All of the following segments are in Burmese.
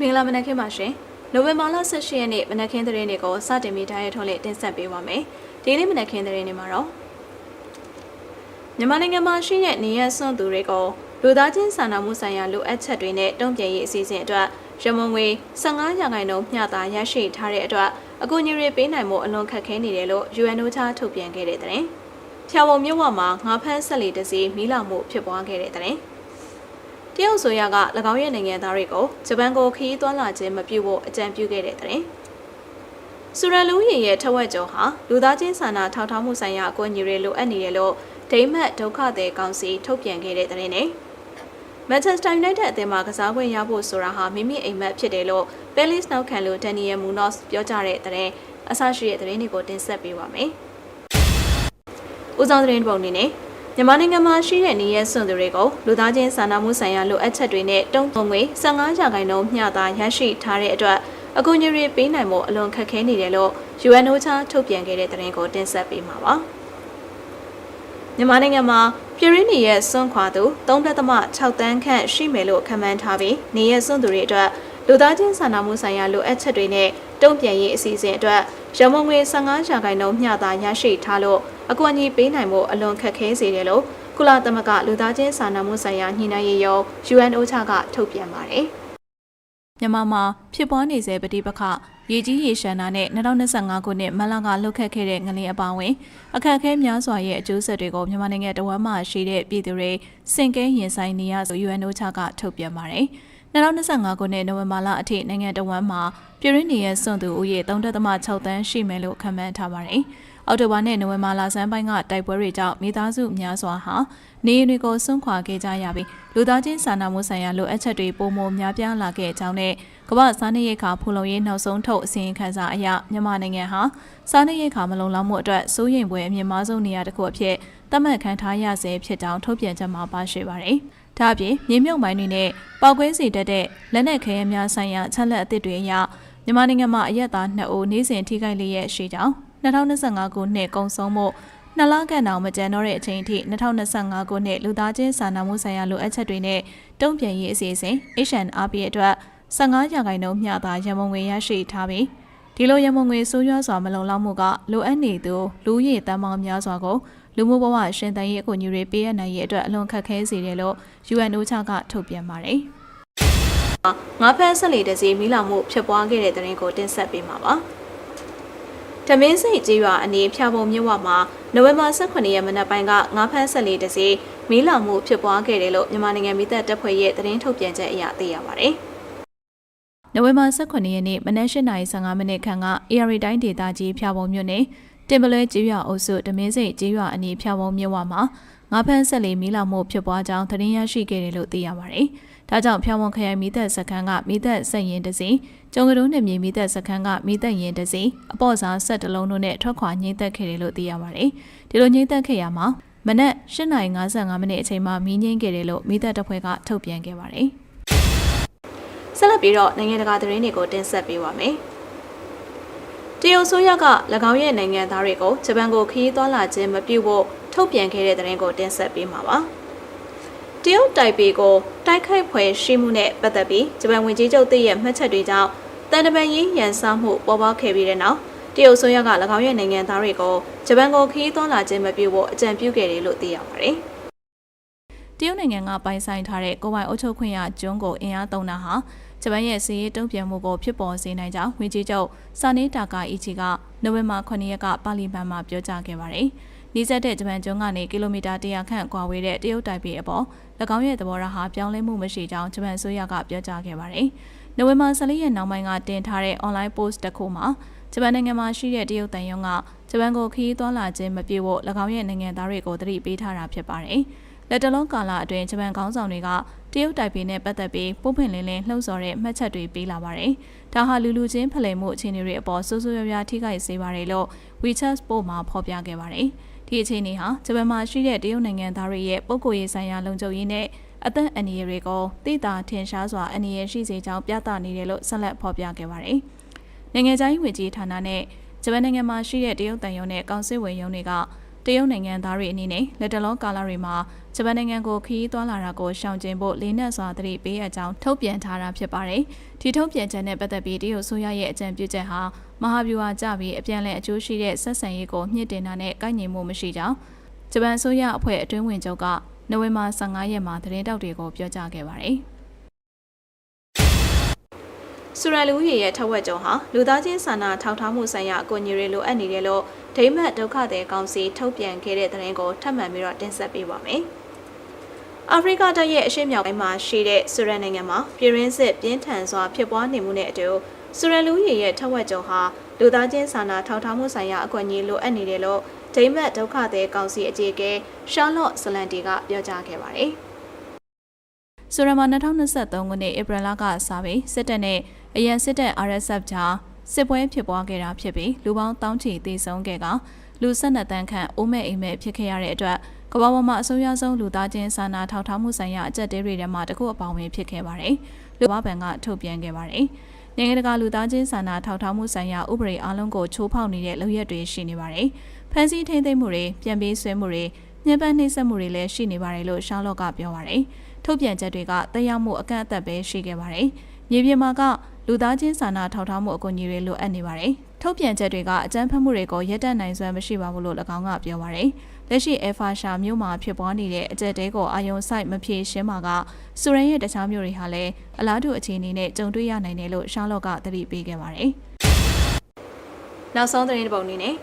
မင်္ဂလာမနက်ခင်းပါရှင်နိုဝင်ဘာလ18ရက်နေ့မနက်ခင်းသတင်းတွေကိုစတင်ပြီးတိုင်းရထုံးလေးတင်ဆက်ပေးပါမယ်ဒီနေ့မနက်ခင်းသတင်းတွေမှာတော့မြန်မာနိုင်ငံမှာရှိတဲ့နေရစွန့်သူတွေကိုလူသားချင်းစာနာမှုဆိုင်ရာလိုအပ်ချက်တွေနဲ့တုံ့ပြန်ရေးအစီအစဉ်အတွက်ရမုံငွေ15ရာခိုင်နှုန်းမျှတာရရှိထားတဲ့အတွက်အကူအညီတွေပေးနိုင်မှုအလွန်ခက်ခဲနေတယ်လို့ UNOCHA ထုတ်ပြန်ခဲ့တဲ့သတင်း။ဖြာပုံမြို့ဝမှာငါးဖမ်းဆက်လီတစ်စီးမီးလောင်မှုဖြစ်ပွားခဲ့တဲ့သတင်း။ တရုတ်ဆိုရက၎င်းရဲ့နိုင်ငံသားတွေကိုဂျပန်ကိုခရီးသွန်းလာခြင်းမပြုဖို့အကြံပြုခဲ့တဲ့သတင်း။စူရလူရင်ရဲ့ထက်ဝက်ကျော်ဟာလူသားချင်းစာနာထောက်ထားမှုဆိုင်ရာအကူအညီတွေလိုအပ်နေတယ်လို့ဒိမတ်ဒုက္ခသည်ကောင်စီထုတ်ပြန်ခဲ့တဲ့သတင်းနဲ့မန်ချက်စတာယူနိုက်တက်အသင်းမှာကစားခွင့်ရဖို့ဆိုတာဟာမိမိအိမ်မက်ဖြစ်တယ်လို့ပဲလစ်နောက်ခံလို့ဒန်နီယယ်မူနော့စ်ပြောကြားတဲ့တဲ့အဆရှိတဲ့သတင်းတွေကိုတင်ဆက်ပေးပါမယ်။ဦးဆောင်သတင်းပုံအနေနဲ့ မြန်မာနိုင်ငံမှာရှိတဲ့နေရဲစွန့်သူတွေကိုလူသားချင်းစာနာမှုဆိုင်ရာလိုအပ်ချက်တွေနဲ့တုံ့ပြန်ငွေ15ရာခိုင်နှုန်းမျှသာရရှိထားတဲ့အတွက်အကူအညီတွေပေးနိုင်မှုအလွန်ခက်ခဲနေတယ်လို့ UNOCHA ထုတ်ပြန်ခဲ့တဲ့သတင်းကိုတင်ဆက်ပေးမှာပါ။မြန်မာနိုင်ငံမှာပြည်ရင်းနေရဲ့စွန့်ခွာသူ3.6တန်းခန့်ရှိမယ်လို့ခန့်မှန်းထားပြီးနေရဲ့စွန့်သူတွေအတွက်လူသားချင်းစာနာမှုဆိုင်ရာလိုအပ်ချက်တွေနဲ့တုံ့ပြန်ရေးအစီအစဉ်အတွက်ရမုံငွေ15ရာခိုင်နှုန်းမျှသာရရှိထားလို့ အကူအညီပေးနိုင်မှုအလွန်ခက်ခဲစေတယ်လို့ကုလသမဂ္ဂလူသားချင်းစာနာမှုဆိုင်ရာညှိနှိုင်းရေးရုံး UNOCHA ကထုတ်ပြန်ပါတယ်။မြန်မာမှာဖြစ်ပွားနေစေပဋိပက္ခရေကြီးရေရှမ်းတာနဲ့2025ခုနှစ်မတ်လကလှုပ်ခတ်ခဲ့တဲ့ငလင်းအပောင်းဝင်အခက်အခဲများစွာရဲ့အကျိုးဆက်တွေကိုမြန်မာနိုင်ငံတဝမ်းမှာရှိတဲ့ပြည်သူတွေစင်ကဲရင်ဆိုင်နေရဆို UNOCHA ကထုတ်ပြန်ပါတယ်။2025ခုနှစ်နိုဝင်ဘာလအထိနိုင်ငံတော်ဝန်မှာပြည်ရင်းနေရစွန့်သူဦးရေ3.6တန်းရှိမယ်လို့ခန့်မှန်းထားပါတယ်။ အောက်တိုဘာနဲ့နိုဝင်ဘာလဆန်းပိုင်းကတိုက်ပွဲတွေကြောင့်မိသားစုများစွာဟာနေအိမ်တွေကိုဆွန့်ခွာခဲ့ကြရပြီးလူသားချင်းစာနာမှုဆိုင်ရာလိုအပ်ချက်တွေပုံမများပြားလာခဲ့ကြောင်းနဲ့ကမ္ဘာစားနပ်ရိက္ခာဖူလုံရေးနောက်ဆုံးထုတ်အစီရင်ခံစာအရမြန်မာနိုင်ငံဟာစားနပ်ရိက္ခာမလုံလောက်မှုအတွက်စိုးရိမ်ပွဲအမြင့်မားဆုံးနေရာတစ်ခုအဖြစ်သတ်မှတ်ခံထားရဆဲဖြစ်ကြောင်းထုတ်ပြန်ချက်မှာပါရှိပါတယ်။ဒါအပြင်မြေမြုပ်မိုင်းတွေနဲ့ပောက်ကွဲစီတတ်တဲ့လက်နက်ခဲယမ်းများဆိုင်ရာချက်လက်အသစ်တွေအရမြန်မာနိုင်ငံမှာအရက်သား2ဦးနေစဉ်ထိခိုက်လျက်ရှိကြောင်း 2025ခုနှစ်ကုန်ဆုံးမှုနှစ်လခန့်တောင်မကျန်တော့တဲ့အချိန်အထိ2025ခုနှစ်လူသားချင်းစာနာမှုဆိုင်ရာလိုအပ်ချက်တွေနဲ့တုံ့ပြန်ရေးအစီအစဉ် H&RP အတွက်15ရာခိုင်နှုန်းမျှသာရမုံငွေရရှိထားပြီးဒီလိုရမုံငွေဆိုးရွားစွာမလုံလောက်မှုကလိုအပ်နေသူလူရည်တမ်းပေါင်းများစွာကိုလူမှုဘဝရှင်သန်ရေးအကူအညီတွေပေးရနိုင်ရေးအတွက်အလွန်ခက်ခဲစေတယ်လို့ UNOCHA ကထုတ်ပြန်ပါတယ်။ငါးဖက်ဆက်လီတစီမီးလောင်မှုဖြစ်ပွားခဲ့တဲ့တဲ့ရင်ကိုတင်ဆက်ပေးမှာပါ။ တမင်းစိတ်ကြီးရွာအနီးဖြာပုံမြစ်ဝမှာနိုဝင်ဘာ18ရက်မနက်ပိုင်းကငါးဖမ်းဆက်လေးတစ်စီးမီးလောင်မှုဖြစ်ပွားခဲ့တယ်လို့မြန်မာနိုင်ငံမိသက်တပ်ဖွဲ့ရဲ့သတင်းထုတ်ပြန်ချက်အရသိရပါတယ်။နိုဝင်ဘာ18ရက်နေ့မနက်8:15မိနစ်ခန့်က AR တိုင်းဒေသကြီးဖြာပုံမြို့နယ်တင်ပလဲကြီးရွာအုပ်စုတမင်းစိတ်ကြီးရွာအနီးဖြာပုံမြစ်ဝမှာ ငါးဖမ်းဆက်လေးမီးလောင်မှုဖြစ်ပွားကြောင်းသတင်းရရှိခဲ့တယ်လို့သိရပါတယ်။ဒါကြောင့်ဖြောင်းဝန်ခရိုင်မိသက်စခန်းကမိသက်စက်ရင်တစီကျုံကတုံးနဲ့မြေမိသက်စခန်းကမိသက်ရင်တစီအပေါ့စားဆက်တလုံးတို့နဲ့ထွက်ခွာငိမ့်သက်ခဲ့တယ်လို့သိရပါတယ်။ဒီလိုငိမ့်သက်ခဲ့ရမှာမနက်8:55မိနစ်အချိန်မှာမီးငိမ့်ခဲ့တယ်လို့မိသက်တပ်ဖွဲ့ကထုတ်ပြန်ခဲ့ပါတယ်။ဆက်လက်ပြီးတော့နိုင်ငံတကာသတင်းတွေကိုတင်ဆက်ပေးပါမယ်။တရုတ်ဆိုရက၎င်းရဲ့နိုင်ငံသားတွေကိုဂျပန်ကိုခရီးသွားလာခြင်းမပြုဖို့ ထုတ်ပြန်ခဲ့တဲ့သတင်းကိုတင်ဆက်ပေးမှာပါ။တရုတ်တိုင်ပေကိုတိုက်ခိုက်ဖွယ်ရှိမှုနဲ့ပတ်သက်ပြီးဂျပန်ဝန်ကြီးချုပ်တရဲ့မှတ်ချက်တွေကြောင့်တန်တပန်ရေးရန်စားမှုပေါ်ပေါက်ခဲ့ပြီးတဲ့နောက်တရုတ်ဆိုရက၎င်းရဲ့နိုင်ငံသားတွေကိုဂျပန်ကိုခရီးသွန်းလာခြင်းမပြုဖို့အကြံပြုခဲ့တယ်လို့သိရပါတယ်။တရုတ်နိုင်ငံကပိုင်ဆိုင်ထားတဲ့ကိုပိုင်အုပ်ချုပ်ခွင့်ရကျွန်းကိုအင်အားသုံးတာဟာဂျပန်ရဲ့စီးရေးတုံ့ပြန်မှုကိုဖြစ်ပေါ်စေနိုင်ကြောင်းဝန်ကြီးချုပ်စာနေတာကာအီချီကနိုဝင်ဘာ9ရက်ကပါလီမန်မှာပြောကြားခဲ့ပါတယ်။ နီးစပ်တဲ့ဂျပန်ကျွန်းကနေကီလိုမီတာ100ခန့်ကွာဝေးတဲ့တရုတ်တိုင်ပေအပေါ်၎င်းရဲ့သဘောထားဟာပြောင်းလဲမှုမရှိကြောင်းဂျပန်ဆိုရကပြောကြားခဲ့ပါတယ်။နိုဝင်ဘာ14ရက်နောက်ပိုင်းကတင်ထားတဲ့ online post တစ်ခုမှာဂျပန်နိုင်ငံမှာရှိတဲ့တရုတ်တန်ယုံကဂျပန်ကိုခရီးသွားလာခြင်းမပြေဖို့၎င်းရဲ့နိုင်ငံသားတွေကိုသတိပေးထားတာဖြစ်ပါတယ်။လက်တလုံးကာလအတွင်းဂျပန်ခေါင်းဆောင်တွေကတရုတ်တိုင်ပေနဲ့ပတ်သက်ပြီးပုံဖွင့်လင်းလင်းလှုံ့ဆော်တဲ့မှတ်ချက်တွေပေးလာပါတယ်။ဒါဟာလူလူချင်းဖလှယ်မှုအခြေအနေတွေအပေါ်ဆိုးဆိုးရွားရွားထိခိုက်စေပါတယ်လို့ WeChat ပို့မှာဖော်ပြခဲ့ပါတယ်။ ဒီအခြေအနေဟာဂျပန်မှာရှိတဲ့တရုတ်နိုင်ငံသားတွေရဲ့ပုံကိုယ်ရေးဆိုင်ရာလုံခြုံရေးနဲ့အသက်အန္တရာယ်တွေကိုသိတာထင်ရှားစွာအန္တရာယ်ရှိစေကြောင်းပြသနေတယ်လို့ဆက်လက်ဖော်ပြခဲ့ပါတယ်။နိုင်ငံခြားရေးဝန်ကြီးဌာနနဲ့ဂျပန်နိုင်ငံမှာရှိတဲ့တရုတ်တန်ယုံနဲ့ကောင်စစ်ဝင်ယုံတွေက တရုတ်နိုင်ငံသားတွေအနေနဲ့လက်တလောကာလတွေမှာဂျပန်နိုင်ငံကိုခရီးသွားလာတာကိုရှောင်ကျဉ်ဖို့လေးနက်စွာသတိပေးအပ်ကြောင်းထုတ်ပြန်ထားတာဖြစ်ပါတယ်။ဒီထုတ်ပြန်ချက်နဲ့ပတ်သက်ပြီးတရုတ်ဆိုရရဲ့အကြံပြုချက်ဟာမဟာဗျူဟာကြပြီးအပြန်အလှန်အကျိုးရှိတဲ့ဆက်ဆံရေးကိုမြင့်တင်တာနဲ့ကိုက်ညီမှုမရှိကြောင်းဂျပန်ဆိုရအဖွဲ့အတွင်းဝင်ချုပ်ကနိုဝင်ဘာ15ရက်မှာသတင်းတောက်တွေကိုပြောကြားခဲ့ပါတယ်။ စူရန်လူဦးရေရဲ့ထက်ဝက်ကျော်ဟာလူသားချင်းစာနာထောက်ထားမှုဆိုင်ရာအကူအညီတွေလိုအပ်နေတယ်လို့ဒိမတ်ဒုက္ခသည်ကောင်စီထုတ်ပြန်ခဲ့တဲ့သတင်းကိုထပ်မံပြီးတော့တင်ဆက်ပေးပါမယ်။အာဖရိကတိုက်ရဲ့အရှေ့မြောက်ပိုင်းမှာရှိတဲ့စူရန်နိုင်ငံမှာပြည်ရင်းစစ်ပြင်းထန်စွာဖြစ်ပွားနေမှုနဲ့အတူစူရန်လူဦးရေရဲ့ထက်ဝက်ကျော်ဟာလူသားချင်းစာနာထောက်ထားမှုဆိုင်ရာအကူအညီလိုအပ်နေတယ်လို့ဒိမတ်ဒုက္ခသည်ကောင်စီအကြီးအကဲရှာလော့ဆလန်တီကပြောကြားခဲ့ပါတယ်။ဆိုရမာ2023ခုနှစ်ဧပြီလကစပြီးစစ်တပ်နဲ့ အရန်စစ်တပ် RSF ကြားစစ်ပွဲဖြစ်ပွားခဲ့တာဖြစ်ပြီးလူပေါင်းတောင်းချီသေဆုံးခဲ့ကလူ12တန်းခန့်အိုးမဲ့အိမ်မဲ့ဖြစ်ခဲ့ရတဲ့အတွက်ကမ္ဘာပေါ်မှာအဆိုးရွားဆုံးလူသားချင်းစာနာထောက်ထားမှုဆိုင်ရာအကြက်တဲတွေထဲမှာတစ်ခုအပေါင်းပဲဖြစ်ခဲ့ပါတယ်။လူ့ဘဘန်ကထုတ်ပြန်ခဲ့ပါတယ်။နိုင်ငံတကာလူသားချင်းစာနာထောက်ထားမှုဆိုင်ရာဥပဒေအလုံးကိုချိုးဖောက်နေတဲ့လုပ်ရက်တွေရှိနေပါတယ်။ဖန်ဆီးထိန်းသိမ်းမှုတွေပြန်ပေးဆွဲမှုတွေညှဉ်းပန်းနှိပ်စက်မှုတွေလည်းရှိနေပါတယ်လို့ရှာလော့ကပြောပါတယ်။ထုတ်ပြန်ချက်တွေကတက်ရောက်မှုအကန့်အသတ်ပဲရှိခဲ့ပါတယ်။မြေပြင်မှာက လူသားချင်းစာနာထောက်ထားမှုအကူအညီတွေလိုအပ်နေပါတယ်။ထုတ်ပြန်ချက်တွေကအကြမ်းဖက်မှုတွေကိုရပ်တန့်နိုင်စွမ်းမရှိပါဘူးလို့၎င်းကပြောပါတယ်။လက်ရှိအဖာရှာမြို့မှာဖြစ်ပွားနေတဲ့အကြက်တဲကိုအာယုံဆိုင်မဖြေရှင်းမှာကစူရန်ရဲ့တခြားမြို့တွေဟာလည်းအလားတူအခြေအနေနဲ့ကြုံတွေ့ရနိုင်တယ်လို့ရှာလော့ကသတိပေးခဲ့ပါတယ်။နောက်ဆုံးသတင်းတစ်ပုဒ်အနေနဲ့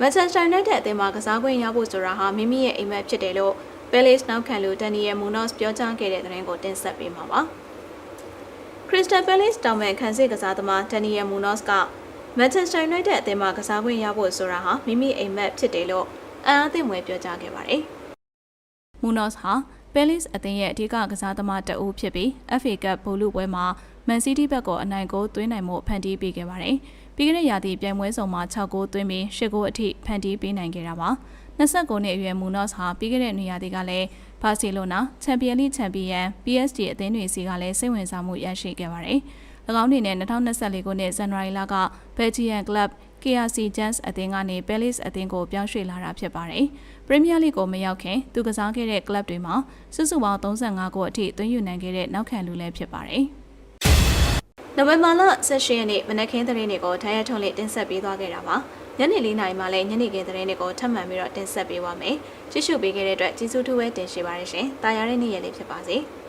မန်ချက်စတာယူနိုက်တက်အသင်းမှာကစားကွင်းရဖို့ဆိုတာဟာမိမိရဲ့အိမ်မက်ဖြစ်တယ်လို့ဘယ်လစ်နောက်ခံလူဒန်နီယယ်မူနော့စ်ပြောကြားခဲ့တဲ့သတင်းကိုတင်ဆက်ပေးမှာပါ ခရစ္စတယ်ပယ်လစ်တောင်ပန်ခံစစ်ကစားသမားဒန်နီယယ်မူနော့စ်ကမန်ချက်စတာယူနိုက်တက်အသင်းမှာကစားကွင်းရဖို့ဆိုတာဟာမိမိအိမ်မက်ဖြစ်တယ်လို့အံ့အားသင့်မွေပြောကြားခဲ့ပါတယ်မူနော့စ်ဟာပဲလစ်အသင်းရဲ့အဓိကကစားသမားတအူးဖြစ်ပြီး FA ကပ်ဘိုလ်လုပွဲမှာမန်စီးတီးဘက်ကိုအနိုင်ကိုသွင်းနိုင်မှုဖန်တီးပေးခဲ့ပါတယ်။ပြီးခဲ့တဲ့ရာသီပြိုင်ပွဲဆောင်မှာ6ဂိုးသွင်းပြီး10ဂိုးအထိဖန်တီးပေးနိုင်ခဲ့တာပါ။29နှစ်အရွယ်မူနော့စ်ဟာပြီးခဲ့တဲ့နေရာတီကလည်း ဘာစီလိုနာချန်ပီယံလိချန်ပီယံ PSG အသင်းတွေစီကလည်းစိတ်ဝင်စားမှုရရှိခဲ့ပါတယ်။၎င်းအနေနဲ့2024ခုနှစ်ဇန်နဝါရီလကဘယ်ဂျီယန်ကလပ် KRC Jans အသင်းကနေ Palace အသင်းကိုပြောင်းရွှေ့လာတာဖြစ်ပါတယ်။ Premier League ကိုမရောက်ခင်သူကစားခဲ့တဲ့ကလပ်တွေမှာစုစုပေါင်း35ဂိုးအထိသွင်းယူနိုင်ခဲ့တဲ့နောက်ခံလူလည်းဖြစ်ပါတယ်။နိုဝင်ဘာလ18ရက်နေ့မနက်ခင်းသတင်းတွေကိုထိုင်းရထုံးလေးတင်ဆက်ပေးသွားခဲ့တာပါ ညနေ၄နာရီမှလည်းညနေခင်းသတင်းတွေကိုထပ်မံပြီးတော့တင်ဆက်ပေးပါမယ်ကြည့်ရှုပေးခဲ့တဲ့အတွက်ကျေးဇူးထူးပဲတင်ရှိပါတယ်ရှင်တာယာတဲ့နေ့ရက်လေးဖြစ်ပါစေ။